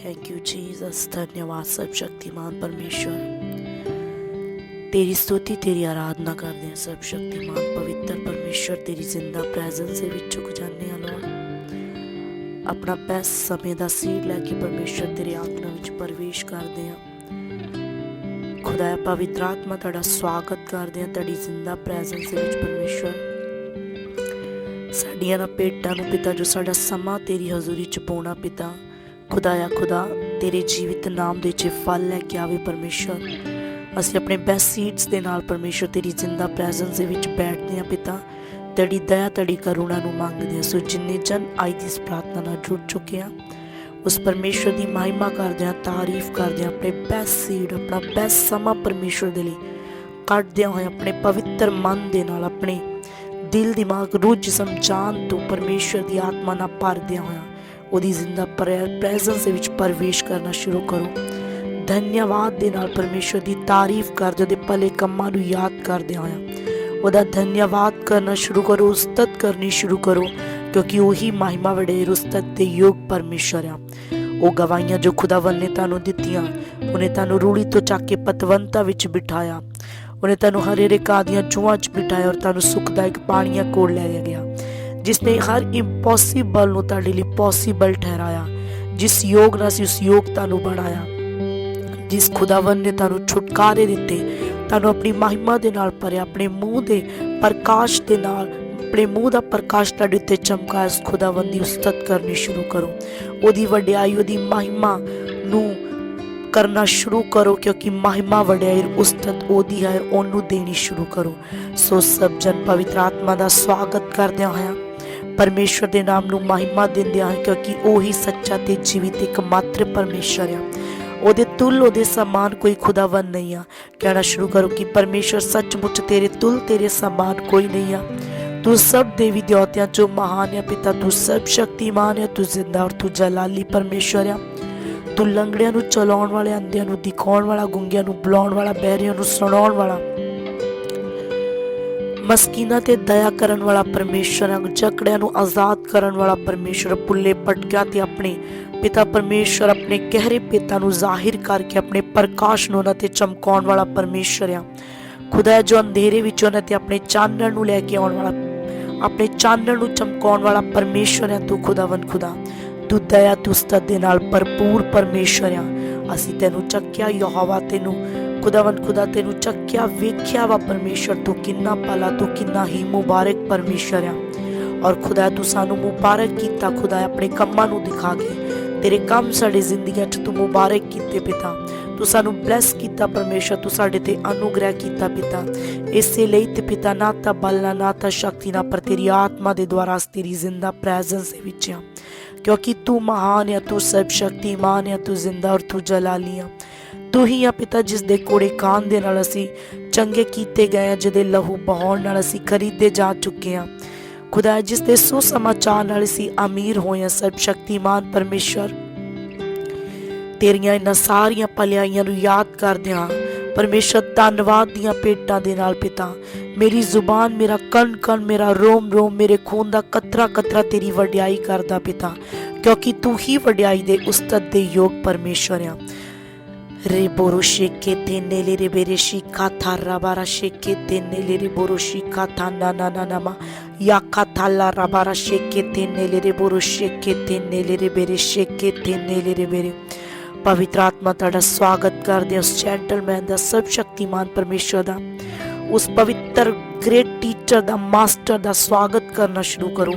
Thank you Jesus धन्यवाद सब शक्तिमान परमेश्वर तेरी स्तुति तेरी आराधना करते हैं सब शक्तिमान पवित्र परमेश्वर तेरी जिंदा ਪ੍ਰੈਜ਼ੈਂਸ ਦੇ ਵਿੱਚ ਝੁਕ ਜਾਂਦੇ ਹਾਂ ਲੋੜ ਆਪਣਾ ਬੈਸਟ ਸਮੇਂ ਦਾ ਸੀਡ ਲੈ ਕੇ ਪਰਮੇਸ਼ਰ ਤੇਰੇ ਆਤਮਾ ਵਿੱਚ ਪ੍ਰਵੇਸ਼ ਕਰਦੇ ਹਾਂ ਖੁਦਾਇਆ ਪਵਿੱਤਰ ਆਤਮਾ ਤੁਹਾਡਾ ਸਵਾਗਤ ਕਰਦੇ ਹਾਂ ਤੁਹਾਡੀ ਜ਼ਿੰਦਾ ਪ੍ਰੈਜ਼ੈਂਸ ਦੇ ਵਿੱਚ ਪਰਮੇਸ਼ਰ। ਸਾਡੀਆਂ ਨਾ ਪੇਟਾਂ ਨੂੰ ਪਿਤਾ, ਜੋ ਸਾਡਾ ਸਮਾਂ ਤੇਰੀ ਹਜ਼ੂਰੀ ਚ ਪਾਉਣਾ ਪਿਤਾ ਖੁਦਾਇਆ ਖੁਦਾ, ਤੇਰੇ ਜੀਵਿਤ ਨਾਮ ਦੇ ਚ ਫਲ ਲੈ ਕੇ ਆਵੇ ਪਰਮੇਸ਼ਰ। ਅਸੀਂ ਆਪਣੇ ਬੈਸਟ ਸੀਟਸ ਦੇ ਨਾਲ ਪਰਮੇਸ਼ਰ ਤੇਰੀ ਜ਼ਿੰਦਾ ਪ੍ਰੈਜ਼ੈਂਸ ਦੇ ਵਿੱਚ ਬੈਠਦੇ ਹਾਂ ਪਿਤਾ। ਤੇਰੀ ਦਇਆ, ਤੇਰੀ ਕਰੁਣਾ ਨੂੰ ਮੰਗਦੇ ਹਾਂ। ਸੋ ਜਿੰਨੇ ਜਨ ਆਈ ਦੀ ਇਸ ਪ੍ਰਾਰਥਨਾ ਨਾਲ ਜੁੜ ਚੁੱਕੇ ਆ ਉਸ ਪਰਮੇਸ਼ਰ ਦੀ ਮਹਿਮਾ ਕਰਦੇ ਹਾਂ ਤਾਰੀਫ ਕਰਦੇ ਹਾਂ ਆਪਣੇ ਬੈਸਟ ਸੀਡ ਆਪਣਾ ਬੈਸਟ ਸਮਾਂ ਪਰਮੇਸ਼ਰ ਦੇ ਲਈ ਕੱਢਦੇ ਹੋਏ ਆਪਣੇ ਪਵਿੱਤਰ ਮਨ ਦੇ ਨਾਲ, ਆਪਣੇ ਦਿਲ ਦਿਮਾਗ ਰੂਹ ਜਿਸਮ ਜਾਨ ਤੋਂ ਪਰਮੇਸ਼ਰ ਦੀ ਆਤਮਾ ਨਾਲ ਭਰਦਿਆਂ ਹੋਇਆ, ਉਹਦੀ ਜ਼ਿੰਦਾ ਪ੍ਰੈਜ਼ੈਂਸ ਦੇ ਵਿੱਚ ਪ੍ਰਵੇਸ਼ ਕਰਨਾ ਸ਼ੁਰੂ ਕਰੋ। ਧੰਨਵਾਦ ਦੇ ਨਾਲ ਪਰਮੇਸ਼ਰ ਦੀ ਤਾਰੀਫ ਕਰਦੇ, ਉਹਦੇ ਭਲੇ ਕੰਮਾਂ ਨੂੰ ਯਾਦ ਕਰਦੇ ਹੋਇਆ, ਉਹਦਾ ਧੰਨਵਾਦ ਕਰਨਾ ਸ਼ੁਰੂ ਕਰੋ, ਉਸਤਤ ਕਰਨੀ ਸ਼ੁਰੂ ਕਰੋ। ਕਿਉਂਕਿ ਉਹੀ ਮਹਿਮਾ ਵਡੇਰ ਉਸਤਤ ਦੇ ਯੋਗ ਪਰਮੇਸ਼ਰ ਆ। ਉਹ ਗਵਾਹੀਆਂ ਜੋ ਖੁਦਾਵੰ ਨੇ ਤੁਹਾਨੂੰ ਦਿੱਤੀਆਂ, ਉਹਨੇ ਤੁਹਾਨੂੰ ਰੂੜੀ ਤੋਂ ਚੱਕ ਕੇ ਪਤਵੰਤਾ ਵਿੱਚ ਬਿਠਾਇਆ। ਉਹਨੇ ਤੁਹਾਨੂੰ ਹਰੇ ਰੇ ਦੀਆਂ 'ਚ ਬਿਠਾਇਆ ਔਰ ਤੁਹਾਨੂੰ ਸੁਖਦਾਇਕ ਪਾਣੀਆਂ ਕੋਲ ਲੈ ਗਿਆ ਜਿਸ ਹਰ ਇੰਪੋਸੀਬਲ ਨੂੰ ਤੁਹਾਡੇ ਲਈ ਪੋਸੀਬਲ ਠਹਿਰਾਇਆ, ਜਿਸ ਯੋਗ ਨਾਲ ਸੀ ਉਸ ਯੋਗ ਤੁਹਾਨੂੰ ਬਣਾਇਆ, ਜਿਸ ਖੁਦਾਵੰ ਨੇ ਤੁਹਾਨੂੰ ਛੁਟਕਾਰੇ ਦਿੱਤੇ, ਤੁਹਾਨੂੰ ਆਪਣੀ ਮਹਿਮਾ ਦੇ ਨਾਲ ਭਰਿਆ, ਆਪਣੇ ਮੂੰਹ ਦੇ ਪ੍ਰਕਾਸ਼ ਦੇ ਨਾਲ ਆਪਣੇ ਮੂੰਹ ਦਾ ਪ੍ਰਕਾਸ਼ ਤੁਹਾਡੇ ਉੱਤੇ ਚਮਕਾਇਆ ਉਸ ਖੁਦਾਵੰ ਦੀ ਉਸਤਤ ਕਰਨੀ ਸ਼ੁਰੂ ਕਰੋ ਉਹਦੀ ਵਡਿਆਈ ਉਹਦੀ ਮਹਿਮਾ ਨੂੰ ਕਰਨਾ ਸ਼ੁਰੂ ਕਰੋ ਕਿਉਂਕਿ ਮਹਿਮਾ ਵਡਿਆਈ ਉਸਤਤ ਉਹਦੀ ਹੈ ਉਹਨੂੰ ਦੇਣੀ ਸ਼ੁਰੂ ਕਰੋ ਸੋ ਸਭ ਜਨ ਪਵਿੱਤਰ ਆਤਮਾ ਦਾ ਸਵਾਗਤ ਕਰਦਿਆਂ ਹੋਇਆ ਪਰਮੇਸ਼ਰ ਦੇ ਨਾਮ ਨੂੰ ਮਹਿਮਾ ਦਿੰਦਿਆਂ ਹੋਇਆ ਕਿਉਂਕਿ ਉਹੀ ਸੱਚਾ ਤੇ ਜੀਵਿਤ ਇੱਕ ਮਾਤਰ ਪਰਮੇਸ਼ਰ ਆ ਉਹਦੇ ਤੁਲ ਉਹਦੇ ਸਮਾਨ ਕੋਈ ਖੁਦਾਵੰ ਨਹੀਂ ਆ ਕਹਿਣਾ ਸ਼ੁਰੂ ਕਰੋ ਕਿ ਪਰਮੇਸ਼ਰ ਸੱਚਮੁੱਚ ਤੇਰੇ ਤੁਲ ਤੇਰੇ ਸਮਾਨ ਕੋਈ ਨਹੀਂ ਆ ਤੂੰ ਸਭ ਦੇਵੀ ਦੇਵਤਿਆਂ ਚੋਂ ਮਹਾਨ ਹੈ ਪਿਤਾ ਤੂੰ ਸਭ ਸ਼ਕਤੀਮਾਨ ਹੈ ਤੂੰ ਜ਼ਿੰਦਾ ਔਰ ਤੂੰ ਜਲਾਲੀ ਪਰਮੇਸ਼ਰ ਆ ਤੂੰ ਲੰਗੜਿਆਂ ਨੂੰ ਚਲਾਉਣ ਵਾਲੇ ਅੰਧਿਆਂ ਨੂੰ ਦਿਖਾਉਣ ਵਾਲਾ ਗੁੰਗਿਆਂ ਨੂੰ ਬੁਲਾਉਣ ਵਾਲਾ ਬਹਿਰਿਆਂ ਨੂੰ ਸੁਣਾਉਣ ਵਾਲਾ ਮਸਕੀਨਾ ਤੇ ਦਇਆ ਕਰਨ ਵਾਲਾ ਪਰਮੇਸ਼ਰ ਹੈ ਜਕੜਿਆਂ ਨੂੰ ਆਜ਼ਾਦ ਕਰਨ ਵਾਲਾ ਪਰਮੇਸ਼ਰ ਪੁੱਲੇ ਪਟਕਿਆਂ ਤੇ ਆਪਣੇ ਪਿਤਾ ਪਰਮੇਸ਼ਰ ਆਪਣੇ ਗਹਿਰੇ ਪਿਤਾ ਨੂੰ ਜ਼ਾਹਿਰ ਕਰਕੇ ਆਪਣੇ ਪ੍ਰਕਾਸ਼ ਨੂੰ ਉਹਨਾਂ ਤੇ ਚਮਕਾਉਣ ਵਾਲਾ ਪਰਮੇਸ਼ਰ ਆ ਖੁਦਾ ਜੋ ਅੰਧੇਰੇ ਵਿੱਚੋਂ ਉਹਨਾਂ ਤੇ ਆਪਣੇ ਚਾਨਣ ਨੂੰ ਲੈ ਕੇ ਆਉਣ ਵਾਲਾ ਆਪਣੇ ਚਾਨਣ ਨੂੰ ਚਮਕਾਉਣ ਵਾਲਾ ਪਰਮੇਸ਼ਰ ਹੈ ਤੂੰ ਖੁਦਾਵੰ ਖੁਦਾ। ਤੂੰ ਦਇਆ, ਤੂੰ ਦੇ ਨਾਲ ਭਰਪੂਰ ਪਰਮੇਸ਼ਰ ਆ ਅਸੀਂ ਤੈਨੂੰ ਚੱਕਿਆ, ਯਹੋਵਾ ਤੈਨੂੰ ਖੁਦਾਵੰ ਖੁਦਾ ਤੈਨੂੰ ਚੱਕਿਆ, ਵੇਖਿਆ ਵਾ ਪਰਮੇਸ਼ਰ ਤੂੰ ਕਿੰਨਾ ਭਲਾ, ਤੂੰ ਕਿੰਨਾ ਹੀ ਮੁਬਾਰਕ ਪਰਮੇਸ਼ਰ ਆ ਔਰ ਖੁਦਾ, ਤੂੰ ਸਾਨੂੰ ਮੁਬਾਰਕ ਕੀਤਾ, ਖੁਦਾ ਆਪਣੇ ਕੰਮਾਂ ਨੂੰ ਦਿਖਾ ਕੇ। ਤੇਰੇ ਕੰਮ ਸਾਡੇ ਜ਼ਿੰਦਗੀਆਂ 'ਚ ਤੂੰ ਮੁਬਾਰਕ ਕੀਤੇ ਪਿਤਾ। ਤੂੰ ਸਾਨੂੰ ਬਲੈਸ ਕੀਤਾ ਪਰਮੇਸ਼ਰ, ਤੂੰ ਸਾਡੇ ਤੇ ਅਨੁਗ੍ਰਹਿ ਕੀਤਾ ਪਿਤਾ। ਇਸੇ ਲਈ ਤੇ ਪਿਤਾ, ਨਾ ਤਾਂ ਬਲ ਨਾ ਨਾ ਤਾਂ ਸ਼ਕਤੀ ਨਾ ਪਰ ਤੇਰੀ ਆਤਮਾ ਦੇ ਦੁਆਰਾ ਤੇਰੀ ਜ਼ਿੰਦਾ ਪ੍ਰੈਜ਼ੈਂਸ ਦੇ ਵਿੱਚ ਆ ਕਿਉਂਕਿ ਤੂੰ ਮਹਾਨ ਹੈ ਤੂੰ ਸਭ ਸ਼ਕਤੀਮਾਨ ਹੈ ਤੂੰ ਜ਼ਿੰਦਾ ਔਰ ਤੂੰ ਜਲਾਲੀ ਤੂੰ ਹੀ ਆ ਪਿਤਾ, ਜਿਸ ਦੇ ਕੋੜੇ ਕਾਨ ਦੇ ਨਾਲ ਅਸੀਂ ਚੰਗੇ ਕੀਤੇ ਗਏ ਆ, ਜਿਹਦੇ ਲਹੂ ਬਹਾਉਣ ਨਾਲ ਅਸੀਂ ਖਰੀਦੇ ਜਾ ਚੁੱਕੇ ਆ। ਖੁਦਾ, ਜਿਸ ਦੇ ਸੁਸਮਾਚਾਰ ਨਾਲ ਅਸੀਂ ਅਮੀਰ ਹੋਏ ਆ ਸਭ ਸ਼ਕਤੀਮਾਨ ਪਰਮੇਸ਼ਰ ਤੇਰੀਆਂ ਇਹਨਾਂ ਸਾਰੀਆਂ ਭਲਾਈਆਂ ਨੂੰ ਯਾਦ ਕਰਦੇ ਹਾਂ ਪਰਮੇਸ਼ਰ ਧੰਨਵਾਦ ਦੀਆਂ ਪੇਟਾਂ ਦੇ ਨਾਲ ਪਿਤਾ, ਮੇਰੀ ਜ਼ੁਬਾਨ ਮੇਰਾ ਕਣ ਕਣ ਮੇਰਾ ਰੋਮ ਰੋਮ ਮੇਰੇ ਖੂਨ ਦਾ ਕਤਰਾ ਕਤਰਾ ਤੇਰੀ ਵਡਿਆਈ ਕਰਦਾ ਪਿਤਾ, ਕਿਉਂਕਿ ਤੂੰ ਹੀ ਵਡਿਆਈ ਦੇ ਉਸਤਤ ਦੇ ਯੋਗ ਪਰਮੇਸ਼ਰ ਆ। ਰੇ ਬੋਰੋ ਸ਼ੇਕੇ ਤੇ ਨੇਲੇ ਰੇ ਬੇਰੇ ਸ਼ਿਕਾ ਥਾ ਰਬਾਰਾ ਸ਼ੇਕੇ ਤੇ ਨੇਲੇ ਰੇ ਬੋਰੋ ਸ਼ਿਕਾ ਥਾ ਨਾ ਨਾ ਨਾ ਨਾ ਮਾ ਯਾਕਾ ਥਾਲਾ ਰਬਾਰਾ ਸ਼ੇਕੇ ਤੇ ਨੇਲੇ ਰੇ ਬੋਰੋ ਸ਼ੇਕੇ ਤੇ ਨੇਲੇ ਰੇ ਬੇਰੇ ਸ਼ੇਕੇ ਤੇ ਨੇਲੇ ਰੇ ਬੇਰੇ। ਪਵਿੱਤਰ ਆਤਮਾ ਤੁਹਾਡਾ ਸਵਾਗਤ ਕਰਦੇ ਹਾਂ ਉਸ ਜੈਂਟਲਮੈਨ ਦਾ ਸਭ ਸ਼ਕਤੀਮਾਨ ਪਰਮੇਸ਼ਰ ਦਾ। ਉਸ ਪਵਿੱਤਰ ਗ੍ਰੇਟ ਟੀਚਰ ਦਾ ਮਾਸਟਰ ਦਾ ਸਵਾਗਤ ਕਰਨਾ ਸ਼ੁਰੂ ਕਰੋ।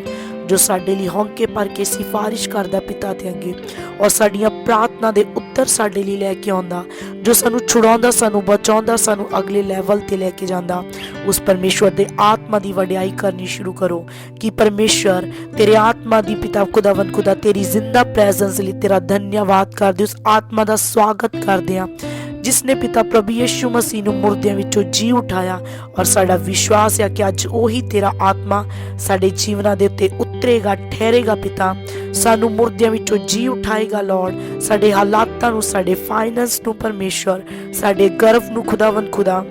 ਜੋ ਸਾਡੇ ਲਈ ਹੌਂਕੇ ਭਰ ਕੇ ਸਿਫਾਰਿਸ਼ ਕਰਦਾ ਪਿਤਾ ਦੇ ਅੱਗੇ ਔਰ ਸਾਡੀਆਂ ਪ੍ਰਾਰਥਨਾ ਦੇ ਉੱਤਰ ਸਾਡੇ ਲਈ ਲੈ ਕੇ ਆਉਂਦਾ, ਜੋ ਸਾਨੂੰ ਛੁਡਾਉਂਦਾ, ਸਾਨੂੰ ਬਚਾਉਂਦਾ, ਸਾਨੂੰ ਅਗਲੇ ਲੈਵਲ ਤੇ ਲੈ ਕੇ ਜਾਂਦਾ, ਉਸ ਪਰਮੇਸ਼ਵਰ ਦੇ ਆਤਮਾ ਦੀ ਵਡਿਆਈ ਕਰਨੀ ਸ਼ੁਰੂ ਕਰੋ ਕਿ ਪਰਮੇਸ਼ਵਰ ਤੇਰੇ ਆਤਮਾ ਦੀ ਪਿਤਾ ਖੁਦਾਵੰ ਖੁਦਾ ਤੇਰੀ ਜ਼ਿੰਦਾ ਪ੍ਰੈਜ਼ੈਂਸ ਲਈ ਤੇਰਾ ਧੰਨਵਾਦ ਕਰਦੇ, ਉਸ ਆਤਮਾ ਦਾ ਸਵਾਗਤ ਕਰਦੇ ਹਾਂ। ਜਿਸ ਨੇ ਪਿਤਾ ਪ੍ਰਭੂ ਯਿਸੂ ਮਸੀਹ ਨੂੰ ਮੁਰਦਿਆਂ ਵਿੱਚੋਂ ਜੀ ਉਠਾਇਆ ਔਰ ਸਾਡਾ ਵਿਸ਼ਵਾਸ ਹੈ ਕਿ ਅੱਜ ਉਹੀ ਤੇਰਾ ਆਤਮਾ ਸਾਡੇ ਜੀਵਨਾਂ ਦੇ ਉੱਤੇ ਉਤਰੇਗਾ, ਠਹਿਰੇਗਾ ਪਿਤਾ। ਸਾਨੂੰ ਮੁਰਦਿਆਂ ਵਿੱਚੋਂ ਜੀ ਉਠਾਏਗਾ ਲਾਰਡ ਸਾਡੇ ਹਾਲਾਤਾਂ ਨੂੰ, ਸਾਡੇ ਫਾਈਨੈਂਸ ਨੂੰ ਪਰਮੇਸ਼ਰ ਸਾਡੇ ਗਰਵ ਨੂੰ ਖੁਦਾਵੰ ਖੁਦਾ।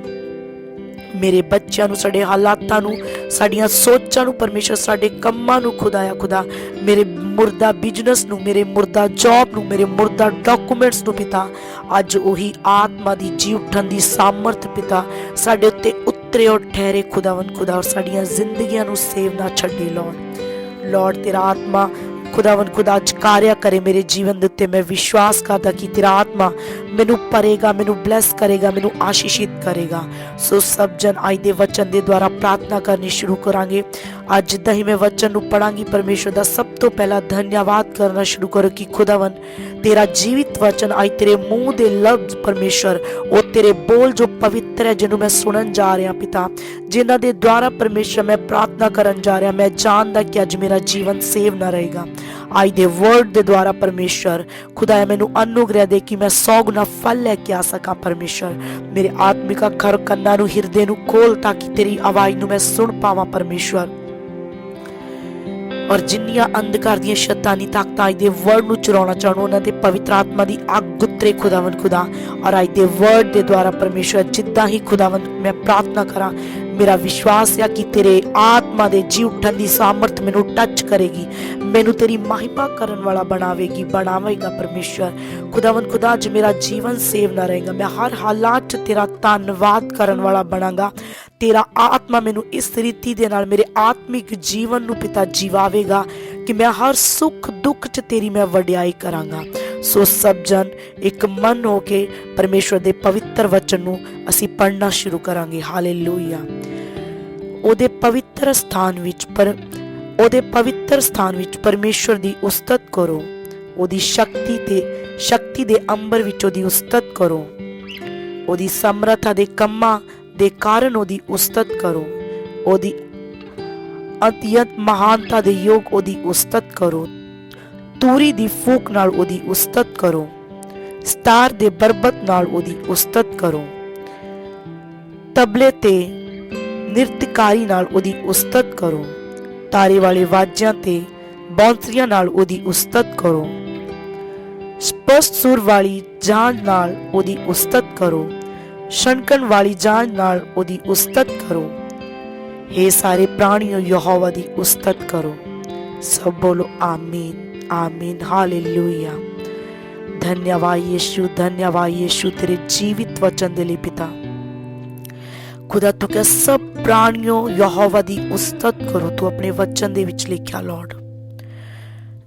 ਮੇਰੇ ਬੱਚਿਆਂ ਨੂੰ, ਸਾਡੇ ਹਾਲਾਤਾਂ ਨੂੰ, ਸਾਡੀਆਂ ਸੋਚਾਂ ਨੂੰ ਪਰਮੇਸ਼ਰ ਸਾਡੇ ਕੰਮਾਂ ਨੂੰ ਖੁਦਾਇਆ, ਖੁਦਾ। ਮੇਰੇ ਮੁਰਦਾ ਬਿਜ਼ਨਸ ਨੂੰ, ਮੇਰੇ ਮੁਰਦਾ ਜੌਬ ਨੂੰ, ਮੇਰੇ ਮੁਰਦਾ ਡਾਕੂਮੈਂਟਸ ਨੂੰ ਪਿਤਾ, ਅੱਜ ਉਹੀ ਆਤਮਾ ਦੀ ਜੀ ਉੱਠਣ ਦੀ ਸਾਮਰਥ ਪਿਤਾ, ਸਾਡੇ ਉੱਤੇ ਉਤਰੇ ਔਰ ਠਹਿਰੇ ਖੁਦਾਵੰ ਖੁਦਾ, ਔਰ ਸਾਡੀਆਂ ਜ਼ਿੰਦਗੀਆਂ ਨੂੰ ਸੇਵ ਨਾ ਛੱਡੇ ਲੋੜ ਲੋੜ ਤੇਰਾ ਆਤਮਾ ਖੁਦਾਵੰ ਖੁਦਾ ਅੱਜ ਕਾਰਿਆ ਕਰੇ ਮੇਰੇ ਜੀਵਨ ਦੇ ਉੱਤੇ। ਮੈਂ ਵਿਸ਼ਵਾਸ ਕਰਦਾ ਕਿ ਤੇਰਾ ਆਤਮਾ ਮੈਨੂੰ ਪਰੇਗਾ ਮੈਨੂੰ ਬਲੈਸ ਕਰੇਗਾ, ਮੈਨੂੰ ਆਸ਼ੀਸ਼ਿਤ ਕਰੇਗਾ। ਸੋ ਸਭ ਜਨ ਆਈ ਦੇ ਵਚਨ ਦੇ ਦੁਆਰਾ ਪ੍ਰਾਰਥਨਾ ਕਰਨੀ ਸ਼ੁਰੂ ਕਰਾਂਗੇ। ਅੱਜ ਜਿੱਦਾਂ ਹੀ ਮੈਂ ਵਚਨ ਨੂੰ ਪੜਾਂਗੀ ਪਰਮੇਸ਼ਰ ਦਾ ਸਭ ਤੋਂ ਪਹਿਲਾਂ ਧੰਨਵਾਦ ਕਰਨਾ ਸ਼ੁਰੂ ਕਰੋ ਕਿ ਖੁਦਾਵੰ ਤੇਰਾ ਜੀਵਿਤ ਵਚਨ ਅੱਜ ਤੇਰੇ ਮੂੰਹ ਦੇ ਲਫ਼ਜ਼ ਪਰਮੇਸ਼ਰ ਉਹ ਤੇਰੇ ਬੋਲ ਜੋ ਪਵਿੱਤਰ ਹੈ ਜਿਹਨੂੰ ਮੈਂ ਸੁਣਨ ਜਾ ਰਿਹਾ ਪਿਤਾ ਜਿਨ੍ਹਾਂ ਦੇ ਦੁਆਰਾ ਪਰਮੇਸ਼ਰ ਮੈਂ ਪ੍ਰਾਰਥਨਾ ਕਰਨ ਜਾ ਰਿਹਾ ਮੈਂ ਜਾਣਦਾ ਕਿ ਅੱਜ ਮੇਰਾ ਜੀਵਨ ਸੇਵ ਨਾ ਰਹੇਗਾ ਅੱਜ ਦੇ ਵਰਡ ਦੇ ਦੁਆਰਾ ਪਰਮੇਸ਼ਰ ਖੁਦਾਇਆ ਮੈਨੂੰ ਅਨੁਗ੍ਰਹਿ ਦੇ ਕਿ ਮੈਂ 100 ਗੁਣਾ ਫਲ ਲੈ ਕੇ ਆ ਸਕਾਂ ਪਰਮੇਸ਼ਰ ਮੇਰੇ ਆਤਮਿਕਾ ਅੱਖਰ ਕੰਨਾਂ ਨੂੰ ਹਿਰਦੇ ਨੂੰ ਖੋਲ ਤਾਂ ਕਿ ਤੇਰੀ ਆਵਾਜ਼ ਨੂੰ ਮੈਂ ਸੁਣ ਪਾਵਾਂ ਪਰਮੇਸ਼ਰ ਔਰ ਜਿੰਨੀਆਂ ਅੰਧਕਾਰ ਦੀਆਂ ਸ਼ੈਤਾਨੀ ਤਾਕਤਾਂ ਅੱਜ ਦੇ ਵਰਡ ਨੂੰ ਚੁਰਾਉਣਾ ਚਾਹਣ ਉਹਨਾਂ ਤੇ ਪਵਿੱਤਰ ਆਤਮਾ ਦੀ ਅੱਗ ਉਤਰੇ ਖੁਦਾਵੰ ਖੁਦਾ। ਔਰ ਅੱਜ ਦੇ ਵਰਡ ਦੇ ਦੁਆਰਾ ਪਰਮੇਸ਼ਰ ਜਿੱਦਾਂ ਹੀ ਖੁਦਾਵੰ ਮੈਂ ਪ੍ਰਾਰਥਨਾ ਕਰਾਂ, ਮੇਰਾ ਵਿਸ਼ਵਾਸ ਹੈ ਕਿ ਤੇਰੇ ਆਤਮਾ ਦੇ ਜੀ ਉੱਠਣ ਦੀ ਸਾਮਰਥ ਮੈਨੂੰ ਟੱਚ ਕਰੇਗੀ। ਮੈਨੂੰ ਤੇਰੀ ਮਹਿਮਾ ਕਰਨ ਵਾਲਾ ਬਣਾਵੇਗੀ, ਬਣਾਵੇਗਾ ਪਰਮੇਸ਼ਰ ਖੁਦਾਵੰ ਖੁਦਾ, ਅੱਜ ਮੇਰਾ ਜੀਵਨ ਸੇਵ ਨਾ ਰਹੇਗਾ। ਮੈਂ ਹਰ ਹਾਲਾਤ 'ਚ ਤੇਰਾ ਧੰਨਵਾਦ ਕਰਨ ਵਾਲਾ ਬਣਾਂਗਾ। ਤੇਰਾ ਆਤਮਾ ਮੈਨੂੰ ਇਸ ਰੀਤੀ ਦੇ ਨਾਲ ਮੇਰੇ ਆਤਮਿਕ ਜੀਵਨ ਨੂੰ ਪਿਤਾ ਜੀਵਾਵੇਗਾ ਕਿ ਮੈਂ ਹਰ ਸੁੱਖ ਦੁੱਖ 'ਚ ਤੇਰੀ ਮੈਂ ਵਡਿਆਈ ਕਰਾਂਗਾ। ਸੋ ਸਭ ਜਨ ਇੱਕ ਮਨ ਹੋ ਕੇ ਪਰਮੇਸ਼ਵਰ ਦੇ ਪਵਿੱਤਰ ਵਚਨ ਨੂੰ ਅਸੀਂ ਪੜ੍ਹਨਾ ਸ਼ੁਰੂ ਕਰਾਂਗੇ। ਹਾਲੇਲੂਇਆ। ਉਹਦੇ ਪਵਿੱਤਰ ਸਥਾਨ ਵਿੱਚ ਪਰ ਉਹਦੇ ਪਵਿੱਤਰ ਸਥਾਨ ਵਿੱਚ ਪਰਮੇਸ਼ਵਰ ਦੀ ਉਸਤਤ ਕਰੋ। ਉਹਦੀ ਸ਼ਕਤੀ ਤੇ ਸ਼ਕਤੀ ਦੇ ਅੰਬਰ ਵਿੱਚ ਉਹਦੀ ਉਸਤਤ ਕਰੋ। ਉਹਦੀ ਸਮਰੱਥਾ ਦੇ ਕੰਮਾਂ ਦੇ ਕਾਰਨ ਉਹਦੀ ਉਸਤਤ ਕਰੋ। ਉਹਦੀ ਅਤਿਅਤ ਮਹਾਨਤਾ ਦੇ ਯੋਗ ਉਹਦੀ ਉਸਤਤ ਕਰੋ। ਤੂਰੀ ਦੀ ਫੂਕ ਨਾਲ ਉਹਦੀ ਉਸਤਤ ਕਰੋ। ਸਤਾਰ ਦੇ ਬਰਬਤ ਨਾਲ ਉਹਦੀ ਉਸਤਤ ਕਰੋ। ਤਬਲੇ ਤੇ ਨਿਰਤਕਾਰੀ ਨਾਲ ਉਹਦੀ ਉਸਤਤ ਕਰੋ। ਤਾਰੇ ਵਾਲੇ ਵਾਜਿਆਂ ਤੇ ਬੌਂਸਰੀਆਂ ਨਾਲ ਉਹਦੀ ਉਸਤਤ ਕਰੋ। ਸਪਸ਼ਟ ਸੁਰ ਵਾਲੀ ਜਾਂਝ ਨਾਲ ਉਹਦੀ ਉਸਤਤ ਕਰੋ। ਛਣਕਣ ਵਾਲੀ ਜਾਂਝ ਨਾਲ ਉਹਦੀ ਉਸਤਤ ਕਰੋ। हे ਸਾਰੇ ਪ੍ਰਾਣੀਓ, ਯਹੋਵਾ ਦੀ ਉਸਤਤ ਕਰੋ। ਸਭ ਬੋਲੋ, ਆਮੀਨ ਆਮੀਨ, ਹਾਲੇਲੂਇਆ। ਧੰਨਵਾਦ ਯਿਸੂ ਧੰਨਵਾਦ ਯਿਸੂ, ਤੇਰੇ ਜੀਵਿਤ ਵਚਨ ਦੇ ਲਈ ਪਿਤਾ। ਖੁਦਾ, ਤੂੰ ਕਹ, ਸਭ ਪ੍ਰਾਣੀਓ, ਯਹੋਵਾ ਦੀ ਉਸਤਤ ਕਰੋ। ਤੂੰ ਆਪਣੇ ਵਚਨ ਦੇ ਵਿੱਚ ਲਿਖਿਆ ਲਾਰਡ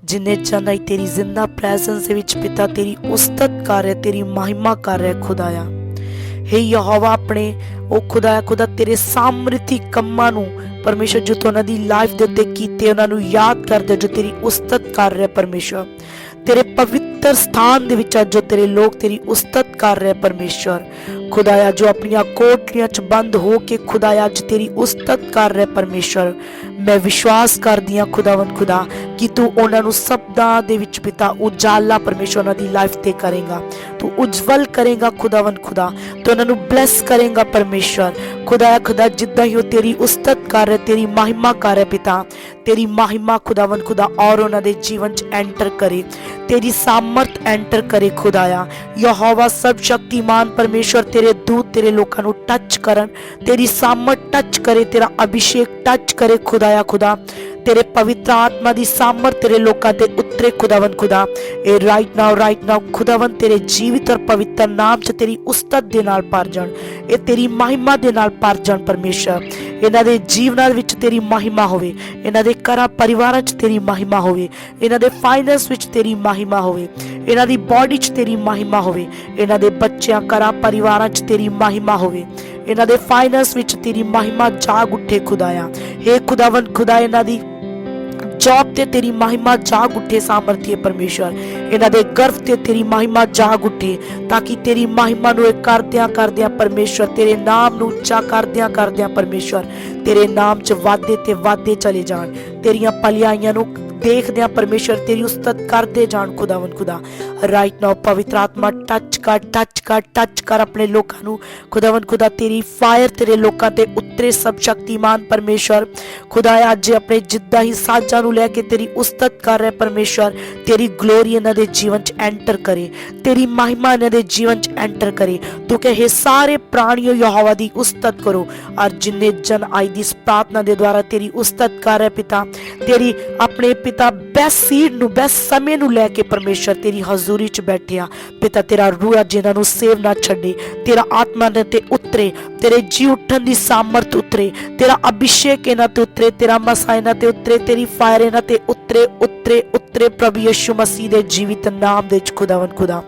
ਜਿਨੇ ਚੰਨਾਈ ਤੇਰੀ ਜ਼ਿੰਦਾ ਪ੍ਰੈਜ਼ੈਂਸ ਦੇ ਵਿੱਚ ਪਿਤਾ, ਤੇਰੀ ਉਸਤਤ ਕਰ ਰਿਹਾ, ਤੇਰੀ ਮਹਿਮਾ ਕਰ ਰਿਹਾ ਖੁਦਾਇਆ। ਹੇ ਯਹੋਵਾ ਆਪਣੇ ਉਹ ਖੁਦਾ ਖੁਦਾ ਤੇਰੇ ਸਾਮਰਥੀ ਕੰਮਾਂ ਨੂੰ ਪਰਮੇਸ਼ਰ ਜੋ ਤੂੰ ਉਹਨਾਂ ਦੀ ਲਾਈਫ ਦੇ ਉੱਤੇ ਕੀਤੇ, ਉਹਨਾਂ ਨੂੰ ਯਾਦ ਕਰਦੇ, ਜੋ ਤੇਰੀ ਉਸਤਤ ਕਰ ਰਿਹਾ ਪਰਮੇਸ਼ਰ। ਤੇਰੇ ਪਵਿੱਤਰ ਸਥਾਨ ਦੇ ਵਿੱਚ ਅੱਜ ਜੋ ਤੇਰੇ ਲੋਕ, ਤੇਰੀ ਉਸਤਤ ਕਰ ਰਹੇ ਪਰਮੇਸ਼ਰ ਖੁਦਾਇਆ, ਜੋ ਆਪਣੀਆਂ ਕੋਠੜੀਆਂ 'ਚ ਬੰਦ ਹੋ ਕੇ ਖੁਦਾਇਆ, ਅੱਜ ਤੇਰੀ ਉਸਤਤ ਕਰ ਰਹੇ ਪਰਮੇਸ਼ਰ ਮੈਂ ਵਿਸ਼ਵਾਸ ਕਰਦੀ ਹਾਂ, ਖੁਦਾਵੰਦ ਖੁਦਾ, ਕਿ ਤੂੰ ਉਹਨਾਂ ਨੂੰ ਸਬਦਾਂ ਦੇ ਵਿੱਚ ਪਿਤਾ ਉਜਾਲਾ ਪਰਮੇਸ਼ਰ ਉਹਨਾਂ ਦੀ ਲਾਈਫ ਤੇ ਕਰੇਗਾ। ਤੂੰ ਉਜਵਲ ਕਰੇਗਾ, ਖੁਦਾਵੰਦ ਖੁਦਾ। ਤੂੰ ਉਹਨਾਂ ਨੂੰ ਬਲੈਸ ਕਰੇਗਾ ਪਰਮੇਸ਼ਰ ਖੁਦਾਇਆ, ਖੁਦਾ, ਜਿੱਦਾਂ ਹੀ ਉਹ ਤੇਰੀ ਉਸਤਤ ਕਰ ਰਿਹਾ, ਤੇਰੀ ਮਹਿਮਾ ਕਰ ਰਿਹਾ ਪਿਤਾ, ਤੇਰੀ ਮਹਿਮਾ ਖੁਦਾਵੰਦ ਖੁਦਾ ਔਰ ਉਹਨਾਂ ਦੇ ਜੀਵਨ 'ਚ ਐਂਟਰ ਕਰੇ। ਤੇਰੀ ਸਾਮਰਥ ਐਂਟਰ ਕਰੇ ਖੁਦਾਇਆ ਯਹੋਵਾ ਸਭ ਸ਼ਕਤੀਮਾਨ ਪਰਮੇਸ਼ਰ ਤੇਰੇ ਦੂਤ ਤੇਰੇ ਲੋਕਾਂ ਨੂੰ ਟੱਚ ਕਰਨ ਤੇਰੀ ਸਾਮਰਥ ਟੱਚ ਕਰੇ ਤੇਰਾ ਅਭਿਸ਼ੇਕ ਟੱਚ ਕਰੇ ਖੁਦਾਇਆ ਖੁਦਾ ਤੇਰੇ ਪਵਿੱਤਰ ਆਤਮਾ ਦੀ ਸਾਮਰਥ ਤੇਰੇ ਲੋਕਾਂ ਤੇ ਉਤਰੇ ਖੁਦਾਵੰਦ ਖੁਦਾ। ਇਹ ਰਾਈਟ ਨਾਓ ਰਾਈਟ ਨਾਓ ਖੁਦਾਵੰਦ ਤੇਰੇ ਜੀਵਿਤ ਔਰ ਪਵਿੱਤਰ ਨਾਮ 'ਚ ਤੇਰੀ ਉਸਤਤ ਦੇ ਨਾਲ ਭਰ ਜਾਣ। ਇਹ ਤੇਰੀ ਮਹਿਮਾ ਦੇ ਨਾਲ ਭਰ ਜਾਣ ਪਰਮੇਸ਼ਰ। ਇਹਨਾਂ ਦੇ ਜੀਵਨਾਂ ਵਿੱਚ ਤੇਰੀ ਮਹਿਮਾ ਹੋਵੇ। ਇਹਨਾਂ ਦੇ ਘਰਾਂ, ਪਰਿਵਾਰਾਂ 'ਚ ਤੇਰੀ ਮਹਿਮਾ ਹੋਵੇ। ਇਹਨਾਂ ਦੇ ਫਾਈਨੈਂਸ ਵਿੱਚ ਤੇਰੀ ਮਹਿਮਾ ਹੋਵੇ। ਇਹਨਾਂ ਦੀ ਬਾਡੀ 'ਚ ਤੇਰੀ ਮਹਿਮਾ ਹੋਵੇ। ਇਹਨਾਂ ਦੇ ਬੱਚਿਆਂ, ਘਰਾਂ, ਪਰਿਵਾਰਾਂ 'ਚ ਤੇਰੀ ਮਹਿਮਾ ਹੋਵੇ। ਇਹਨਾਂ ਦੇ ਫਾਈਨੈਂਸ ਵਿੱਚ ਤੇਰੀ ਮਹਿਮਾ ਜਾਗ ਉੱਠੇ ਖੁਦਾਇਆ। हे ਖੁਦਾਵੰਦ, ਖੁਦਾ ਇਹਨਾਂ ਦੀ ਜੌਬ ਤੇ ਤੇਰੀ ਮਹਿਮਾ ਜਾਗ ਉੱਠੇ ਸਾਮਰਥੀ ਪਰਮੇਸ਼ਰ ਇਹਨਾਂ ਦੇ ਗਰਭ ਤੇ ਤੇਰੀ ਮਹਿਮਾ ਜਾਗ ਉੱਠੇ ਤਾਂ ਕਿ ਤੇਰੀ ਮਹਿਮਾ ਨੂੰ ਇਹ ਕਰਦਿਆਂ ਕਰਦਿਆਂ ਪਰਮੇਸ਼ਰ ਤੇਰੇ ਨਾਮ ਨੂੰ ਉੱਚਾ ਕਰਦਿਆਂ ਕਰਦਿਆਂ ਪਰਮੇਸ਼ਰ ਤੇਰੇ ਨਾਮ 'ਚ ਵਾਧੇ ਤੇ ਵਾਧੇ ਚਲੇ ਜਾਣ। ਤੇਰੀਆਂ ਪਲਿਆਈਆਂ ਨੂੰ ਦੇਖਦਿਆਂ ਪਰਮੇਸ਼ਰ ਤੇਰੀ ਉਸਤਤ ਕਰਦੇ ਜਾਣ ਖੁਦਾਵੰਦ ਖੁਦਾ। ਰਾਈਟ ਨਾਓ ਪਵਿੱਤਰ ਆਤਮਾ ਟੱਚ ਕਰ ਟੱਚ ਕਰ ਟੱਚ ਕਰ ਆਪਣੇ ਲੋਕਾਂ ਨੂੰ। ਖੁਦਾਵੰਦ ਖੁਦਾ, ਤੇਰੀ ਫਾਇਰ ਤੇਰੇ ਲੋਕਾਂ ਤੇ ਉਤਰੇ ਸਭ ਸ਼ਕਤੀਮਾਨ ਪਰਮੇਸ਼ਰ। ਖੁਦਾ, ਅੱਜ ਆਪਣੇ ਜਿੱਦਾਂ ਹੀ ਸਾਜ਼ਾਂ ਨੂੰ ਲੈ ਕੇ ਤੇਰੀ ਉਸਤਤ ਕਰ ਰਿਹਾ ਪਰਮੇਸ਼ਰ, ਤੇਰੀ ਗਲੋਰੀ ਇਹਨਾਂ ਦੇ ਜੀਵਨ ਚ ਐਂਟਰ ਕਰੇ। ਤੇਰੀ ਮਹਿਮਾ ਇਹਨਾਂ ਦੇ ਜੀਵਨ ਚ ਐਂਟਰ ਕਰੇ। ਤੂੰ ਕਹੇ ਸਾਰੇ ਪ੍ਰਾਣੀਓ ਯਹੋਵਾ ਦੀ ਉਸਤਤ ਕਰੋ। ਔਰ ਜਿੰਨੇ ਜਨ ਆਈ ਦੀ ਪ੍ਰਾਰਥਨਾ ਦੇ ਦੁਆਰਾ ਤੇਰੀ ਉਸਤਤ ਕਰ ਰਿਹਾ ਪਿਤਾ, ਤੇਰੀ ਆਪਣੇ ਪਿਤਾ ਬੈਸਟ ਸੀਡ ਨੂੰ ਬੈਸਟ ਸਮੇਂ ਨੂੰ ਲੈ ਕੇ ਪਰਮੇਸ਼ਰ ਤੇਰੀ ਹਜ਼ੂਰੀ ਚ ਬੈਠਿਆ। ਪਿਤਾ, ਤੇਰਾ ਰੂਹ ਅੱਜ ਨੂੰ ਸੇਵ ਨਾ ਛੱਡੇ। ਤੇਰਾ ਆਤਮਾ ਦੇ ਤੇ ਉਤਰੇ, ਤੇਰੇ ਜੀ ਉੱਠਣ ਦੀ ਸਾਮਰਥ ਉਤਰੇ। ਤੇਰਾ ਅਭਿਸ਼ੇਕ ਇਹਨਾਂ ਤੇ ਉਤਰੇ, ਤੇਰਾ ਮਸਾ ਇਹਨਾਂ ਤੇ ਉਤਰੇ, ਤੇਰੀ ਫਾਇਰ ਇਹਨਾਂ ਤੇ ਉਤਰੇ ਉਤਰੇ ਉਤਰੇ ਪ੍ਰਭੂ ਯਿਸੂ ਮਸੀਹ ਦੇ ਜੀਵਿਤ ਨਾਮ ਦੇ ਵਿੱਚ ਖੁਦਾਵੰਦ, ਖੁਦਾ।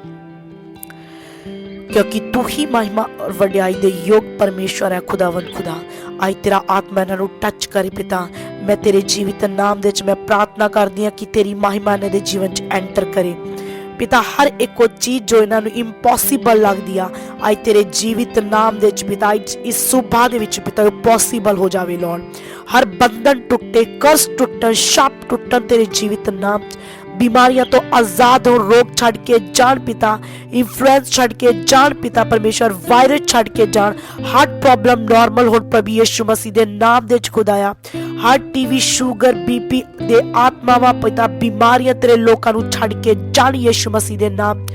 ਕਿਉਂਕਿ ਤੂੰ ਹੀ ਮਹਿਮਾ ਔਰ ਵਡਿਆਈ ਦੇ ਯੋਗ ਪਰਮੇਸ਼ਵਰ ਹੈ, ਖੁਦਾਵੰਦ, ਖੁਦਾ। ਆਈ ਤੇਰਾ ਆਤਮਾ ਇਹਨਾਂ ਨੂੰ ਟੱਚ ਕਰੇ ਪਿਤਾ। ਮੈਂ ਤੇਰੇ ਜੀਵਿਤ ਨਾਮ ਦੇ ਵਿੱਚ ਮੈਂ ਪ੍ਰਾਰਥਨਾ ਕਰਦੀ ਹਾਂ ਕਿ ਤੇਰੀ ਮਹਿਮਾ ਇਹਨਾਂ ਦੇ ਜੀਵਨ ਚ ਐਂਟਰ ਕਰੇ। ਪਿਤਾ, ਹਰ ਇੱਕ ਚੀਜ਼ ਜੋ ਇਹਨਾਂ ਨੂੰ ਇੰਪੋਸੀਬਲ ਲੱਗਦੀ ਆ, ਆਈ ਤੇਰੇ ਜੀਵਿਤ ਨਾਮ ਦੇ ਵਿੱਚ ਪਿਤਾ, ਇਸ- ਇਸ ਸੁਭਾ ਦੇ ਵਿੱਚ ਪਿਤਾ ਪੋਸੀਬਲ ਹੋ ਜਾਵੇ ਲੋੜ ਹਰ ਬੰਧਨ ਟੁੱਟੇ ਕਰਸ ਟੁੱਟਣ, ਸ਼ਾਪ ਟੁੱਟਣ ਤੇਰੇ ਜੀਵਿਤ ਨਾਮ ਬਿਮਾਰੀਆਂ ਤੋਂ ਆਜ਼ਾਦ ਹੋ ਰੋਗ ਛੱਡ ਕੇ ਜਾਣ ਪਿਤਾ ਇਨਫਲੂਐਂਸ ਛੱਡ ਕੇ ਜਾਣ ਪਿਤਾ ਪਰਮੇਸ਼ਰ ਵਾਇਰਸ ਛੱਡ ਕੇ ਜਾਣ ਹਾਰਟ ਪ੍ਰੋਬਲਮ ਨਾਰਮਲ ਹੋਣ ਪ੍ਰਭੂ ਯਿਸੂ ਮਸੀਹ ਦੇ ਨਾਮ ਦੇ ਚ ਖੁਦਾਇਆ ਹਾਰਟ ਟੀਵੀ ਸ਼ੂਗਰ ਬੀਪੀ ਦੇ ਆਤਮਾਵਾਂ ਪਿਤਾ ਬਿਮਾਰੀਆਂ ਤੇਰੇ ਲੋਕਾਂ ਨੂੰ ਛੱਡ ਕੇ ਜਾਣ ਯਿਸੂ ਮਸੀਹ ਦੇ ਨਾਮ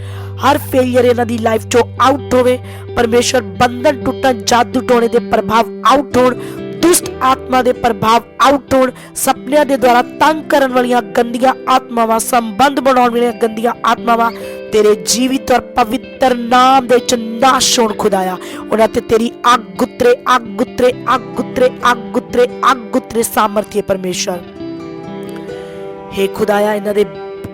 ਹਰ ਫੇਲਿਅਰ ਇਹਨਾਂ ਦੀ ਲਾਈਫ ਚੋਂ ਆਊਟ ਹੋਵੇ ਪਰਮੇਸ਼ਰ ਬੰਧਨ ਟੁੱਟਣ ਜਾਦੂ ਟੋਣੇ ਦੇ ਪ੍ਰਭਾਵ ਆਊਟ ਹੋਣ ਦੁਸ਼ਟ ਆਤਮਾ ਦੇ ਪ੍ਰਭਾਵ ਆਊਟ ਸੁਪਨਿਆਂ ਦੇ ਦੁਆਰਾ ਤੰਗ ਕਰਨ ਵਾਲੀਆਂ ਗੰਦੀਆਂ ਆਤਮਾਵਾਂ, ਸੰਬੰਧ ਬਣਾਉਣ ਵਾਲੀਆਂ ਗੰਦੀਆਂ ਆਤਮਾਵਾਂ, ਤੇਰੇ ਜੀਵਿਤ ਔਰ ਪਵਿੱਤਰ ਨਾਮ ਦੇ ਚ ਨਾਸ਼ ਹੋਣ ਖੁਦਾਇਆ। ਉਹਨਾਂ ਤੇ ਤੇਰੀ ਅੱਗ ਗੁੱਤਰੇ ਅੱਗ ਗੁੱਤਰੇ ਅੱਗ ਗੁੱਤਰੇ ਅੱਗ ਗੁੱਤਰੇ ਅੱਗ ਗੁੱਤਰੇ ਸਾਮਰਥੀ ਪਰਮੇਸ਼ਰ। ਹੇ ਖੁਦਾਇਆ, ਇਹਨਾਂ ਦੇ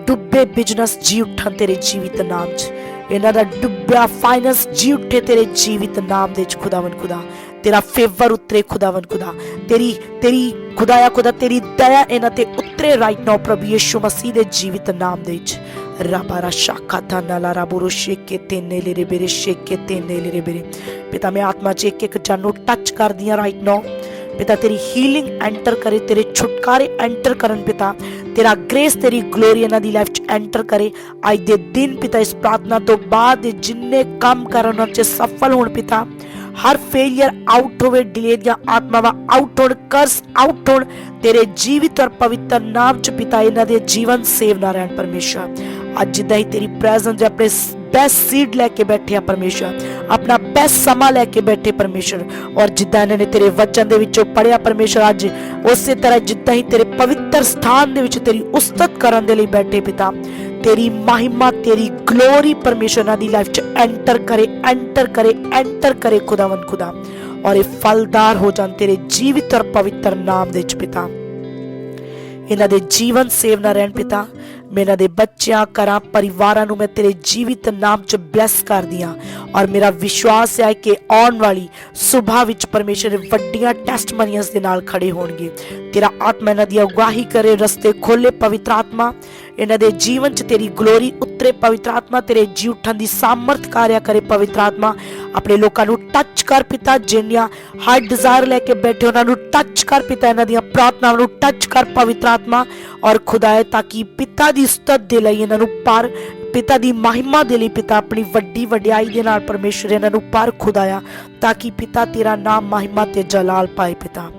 ਡੁੱਬੇ ਬਿਜ਼ਨਸ ਜੀ ਉੱਠਣ ਤੇਰੇ ਜੀਵਿਤ ਨਾਮ 'ਚ। ਇਹਨਾਂ ਦਾ ਡੁੱਬਿਆ ਫਾਈਨੈਂਸ ਜੀ ਉੱਠੇ ਤੇਰੇ ਜੀਵਿਤ ਨਾਮ ਦੇ 'ਚ ਖੁਦਾਵੰ ਖੁਦਾ। ਤੇਰਾ ਫੇਵਰ ਉਤਰੇ ਖੁਦਾਵੰ ਖੁਦਾ। ਤੇਰੀ ਤੇਰੀ ਖੁਦਾਇਆ ਖੁਦਾ, ਤੇਰੀ ਦਇਆ ਇਹਨਾਂ ਤੇ ਉਤਰੇ ਰਾਈਟ ਨਾਓ ਪ੍ਰਭੂ ਯਿਸੂ ਮਸੀਹ ਦੇ ਜੀਵਿਤ ਨਾਮ ਦੇ 'ਚ ਰਾਬਾਰਾ ਸ਼ਾਖਾ ਤਾਨਾ ਲਾ ਸ਼ੇਕੇ ਤੇ ਨੇਲੇ ਬੇਰੇ, ਸ਼ੇਕੇ ਤੇ ਨੇਲੇ ਬੇਰੇ। ਪਿਤਾ, ਮੈਂ ਆਤਮਾ 'ਚ ਇੱਕ ਇੱਕ ਜਨ ਨੂੰ ਟੱਚ ਕਰਦੀ ਰਾਈਟ ਨਾਓ ਪਿਤਾ, ਤੇਰੀ ਹੀਲਿੰਗ ਐਂਟਰ ਕਰੇ, ਤੇਰੇ ਛੁਟਕਾਰੇ ਐਂਟਰ ਕਰਨ ਪਿਤਾ। ਤੇਰਾ ਗ੍ਰੇਸ ਤੇਰੀ ਗਲੋਰੀ ਇਹਨਾਂ ਦੀ ਲਾਈਫ ਚ ਐਂਟਰ ਕਰੇ। ਅੱਜ ਦੇ ਦਿਨ ਪਿਤਾ, ਇਸ ਪ੍ਰਾਰਥਨਾ ਤੋਂ ਬਾਅਦ ਜਿੰਨੇ ਕੰਮ ਕਰਨ ਚ ਸਫਲ ਹੋਣ ਪਿਤਾ। ਹਰ ਫੇਲਿਅਰ ਆਊਟ ਹੋਵੇ ਡਿਲੇ ਦੀਆਂ ਆਤਮਾਵਾਂ ਆਊਟ ਹੋਣ ਕਰਸ ਆਊਟ ਹੋਣ, ਤੇਰੇ ਜੀਵਿਤ ਔਰ ਪਵਿੱਤਰ ਨਾਮ ਚ ਪਿਤਾ ਇਹਨਾਂ ਦੇ ਜੀਵਨ ਸੇਵ ਨਾ ਰਹਿਣ ਪਰਮੇਸ਼ਰ। ਅੱਜ ਜਿੱਦਾਂ ਹੀ ਤੇਰੀ ਪ੍ਰੈਜ਼ੈਂਸ ਆਪਣੇ ਬੈਸਟ ਸੀਡ ਲੈ ਕੇ ਬੈਠੇ ਆ ਪਰਮੇਸ਼ਰ। ਆਪਣਾ ਬੈਸਟ ਸਮਾਂ ਲੈ ਕੇ ਬੈਠੇ ਪਰਮੇਸ਼ਰ। ਔਰ ਜਿੱਦਾਂ ਇਹਨਾਂ ਨੇ ਤੇਰੇ ਵਚਨ ਦੇ ਵਿੱਚੋਂ ਪੜਿਆ ਪਰਮੇਸ਼ਰ, ਅੱਜ ਉਸੇ ਤਰ੍ਹਾਂ ਜਿੱਦਾਂ ਹੀ ਤੇਰੇ ਪਵਿੱਤਰ ਸਥਾਨ ਦੇ ਵਿੱਚ ਤੇਰੀ ਉਸਤਤ ਕਰਨ ਦੇ ਲਈ ਬੈਠੇ ਪਿਤਾ ਤੇਰੀ ਮਹਿਮਾ, ਤੇਰੀ ਗਲੋਰੀ ਪਰਮੇਸ਼ਰ ਨਾਲ ਦੀ ਲਾਈਫ ਚ ਐਂਟਰ ਕਰੇ ਐਂਟਰ ਕਰੇ ਐਂਟਰ ਕਰੇ ਖੁਦਾਵੰਦ ਖੁਦਾ। ਔਰ ਇਹ ਫਲਦਾਰ ਹੋ ਜਾਣ ਤੇਰੇ ਜੀਵਿਤ ਔਰ ਪਵਿੱਤਰ ਨਾਮ ਦੇ ਵਿੱਚ ਪਿਤਾ। ਇਹਨਾਂ ਦੇ ਜੀਵਨ ਸੇਵ ਨਾ ਰਹਿਣ ਪਿਤਾ। ਮੈਂ ਦੇ ਬੱਚਿਆਂ, ਘਰਾਂ, ਪਰਿਵਾਰਾਂ ਨੂੰ ਮੈਂ ਤੇਰੇ ਜੀਵਿਤ ਨਾਮ ਚ ਬਲੈਸ ਕਰਦੀ ਹਾਂ। ਔਰ ਮੇਰਾ ਵਿਸ਼ਵਾਸ ਹੈ ਕਿ ਆਉਣ ਵਾਲੀ ਸੁਭਾ ਵਿੱਚ ਪਰਮੇਸ਼ਰ ਵੱਡੀਆਂ ਟੈਸਟਮਨੀਆਂ ਦੇ ਨਾਲ ਖੜੇ ਹੋਣਗੇ। ਤੇਰਾ ਆਤਮਾ ਇਹਨਾਂ ਦੀ ਅਗਵਾਹੀ ਕਰੇ, ਰਸਤੇ ਖੋਲੇ ਪਵਿੱਤਰ ਆਤਮਾ। ਇਹਨਾਂ ਦੇ ਜੀਵਨ ਚ ਤੇਰੀ ਗਲੋਰੀ ਉਤਰੇ, ਪਵਿੱਤਰ ਆਤਮਾ ਤੇਰੇ ਜੀ ਉਠਣ ਦੀ ਸਾਮਰਥ ਕਾਰਿਆ ਕਰੇ, ਪਵਿੱਤਰ ਆਤਮਾ। ਆਪਣੇ ਲੋਕਾਂ ਨੂੰ ਟੱਚ ਕਰ ਪਿਤਾ, ਜਿੰਨੀਆਂ ਹਾਰਟ ਡਿਜ਼ਾਇਰ ਲੈ ਕੇ ਬੈਠੇ, ਉਹਨਾਂ ਨੂੰ ਟੱਚ ਕਰ ਪਿਤਾ, ਇਹਨਾਂ ਦੀਆਂ ਪ੍ਰਾਰਥਨਾਵਾਂ ਨੂੰ ਟੱਚ ਕਰ ਪਵਿੱਤਰ ਆਤਮਾ ਔਰ ਖੁਦਾਏ ਤਾਂ ਕਿ ਪਿਤਾ ਦੀ ਉਸਤਤ ਦੇ ਲਈ ਇਹਨਾਂ ਨੂੰ ਪਰ, ਪਿਤਾ ਦੀ ਮਹਿਮਾ ਦੇ ਲਈ ਪਿਤਾ ਆਪਣੀ ਵੱਡੀ ਵਡਿਆਈ ਦੇ ਨਾਲ ਪਰਮੇਸ਼ਰ ਇਹਨਾਂ ਨੂੰ ਪਰ ਖੁਦਾਇਆ, ਤਾਂ ਕਿ ਪਿਤਾ ਤੇਰਾ ਨਾਮ ਮਹਿਮਾ ਤੇ ਜਲਾਲ ਪਾਏ ਪਿਤਾ।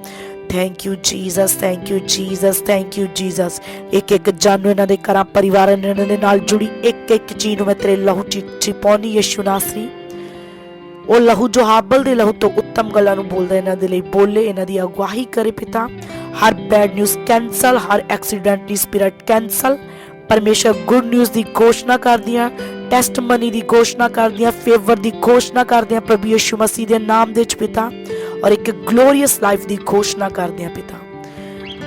Thank you Jesus thank you Jesus thank you Jesus ਇੱਕ ਇੱਕ ਜਾਨੂ ਇਹਨਾਂ ਦੇ ਘਰਾਂ, ਪਰਿਵਾਰਾਂ ਇਹਨਾਂ ਦੇ ਨਾਲ ਜੁੜੀ, ਇੱਕ ਇੱਕ ਚੀਜ਼ ਨੂੰ ਮੈਂ ਤੇਰੇ ਲਹੂ ਚ ਚਿਪਾਉਣੀ, ਯਿਸੂ ਨਾਸਰੀ। ਉਹ ਲਹੂ ਜੋ ਹਾਬਲ ਦੇ ਲਹੂ ਤੋਂ ਉੱਤਮ ਗੱਲਾਂ ਨੂੰ ਬੋਲਦਾ ਇਹਨਾਂ ਦੇ ਲਈ, ਬੋਲੇ, ਇਹਨਾਂ ਦੀ ਅਗਵਾਹੀ ਕਰੇ ਪਿਤਾ। ਹਰ ਬੈਡ ਨਿਊਜ਼ ਕੈਨਸਲ ਹਰ ਐਕਸੀਡੈਂਟ ਦੀ ਸਪਿਰਿਟ ਕੈਨਸਲ ਪਰਮੇਸ਼ਰ ਗੁੱਡ ਨਿਊਜ਼ ਦੀ ਘੋਸ਼ਣਾ ਕਰਦੀਆਂ ਟੈਸਟਮਨੀ ਦੀ ਘੋਸ਼ਣਾ ਕਰਦੀਆਂ ਫੇਵਰ ਦੀ ਘੋਸ਼ਣਾ ਕਰਦੀਆਂ ਪ੍ਰਭੂ ਯਿਸੂ ਮਸੀਹ ਦੇ ਨਾਮ ਦੇ ਵਿੱਚ ਪਿਤਾ। ਔਰ ਇੱਕ ਗਲੋਰੀਅਸ ਲਾਈਫ ਦੀ ਘੋਸ਼ਣਾ ਕਰਦੀਆਂ ਪਿਤਾ।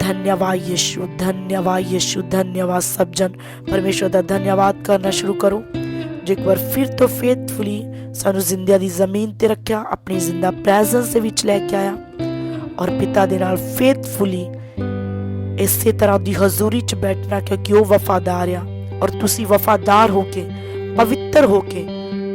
ਧੰਨਵਾਦ ਯਿਸੂ ਧੰਨਵਾਦ ਯਿਸੂ, ਧੰਨਵਾਦ ਸਭ ਜਨ। ਪਰਮੇਸ਼ਰ ਦਾ ਧੰਨਵਾਦ ਕਰਨਾ ਸ਼ੁਰੂ ਕਰੋ। ਜੋ ਇੱਕ ਵਾਰ ਫਿਰ ਤੋਂ ਫੇਥਫੁਲੀ ਸਾਨੂੰ ਜ਼ਿੰਦਗੀ ਦੀ ਜ਼ਮੀਨ ਤੇ ਰੱਖਿਆ, ਆਪਣੀ ਜ਼ਿੰਦਾ ਪ੍ਰੈਜ਼ੈਂਸ ਦੇ ਵਿੱਚ ਲੈ ਕੇ ਆਇਆ ਔਰ ਪਿਤਾ ਦੇ ਨਾਲ ਫੇਥਫੁਲੀ ਇਸੇ ਤਰ੍ਹਾਂ ਦੀ ਹਜ਼ੂਰੀ 'ਚ ਬੈਠਣਾ ਕਿਉਂਕਿ ਉਹ ਵਫਾਦਾਰ ਆ ਔਰ ਤੁਸੀਂ ਵਫਾਦਾਰ ਹੋ ਕੇ, ਪਵਿੱਤਰ ਹੋ ਕੇ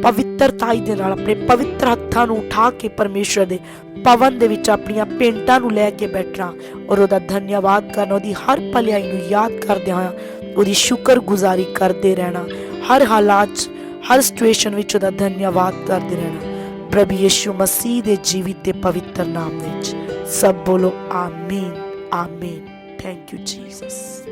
ਪਵਿੱਤਰ ਪਵਿੱਤਰਤਾਈ ਦੇ ਨਾਲ ਆਪਣੇ ਪਵਿੱਤਰ ਹੱਥਾਂ ਨੂੰ ਉਠਾ ਕੇ ਪਰਮੇਸ਼ਰ ਦੇ ਪਵਨ ਦੇ ਵਿੱਚ ਆਪਣੀਆਂ ਪੇਂਟਾਂ ਨੂੰ ਲੈ ਕੇ ਬੈਠਣਾ ਔਰ ਉਹਦਾ ਧੰਨਵਾਦ ਕਰਨਾ, ਉਹਦੀ ਹਰ ਭਲਾਈ ਨੂੰ ਯਾਦ ਕਰਦਿਆਂ ਹੋਇਆ ਉਹਦੀ ਸ਼ੁਕਰਗੁਜ਼ਾਰੀ ਕਰਦੇ ਰਹਿਣਾ, ਹਰ ਹਾਲਾਤ 'ਚ, ਹਰ ਸਿਚੁਏਸ਼ਨ ਵਿੱਚ ਉਹਦਾ ਧੰਨਵਾਦ ਕਰਦੇ ਰਹਿਣਾ। ਪ੍ਰਭੂ ਯਿਸੂ ਮਸੀਹ ਦੇ ਜੀਵਿਤ ਤੇ ਪਵਿੱਤਰ ਨਾਮ ਵਿੱਚ ਸਭ ਬੋਲੋ, ਆਮੀਨ ਆਮੀਨ। Thank you Jesus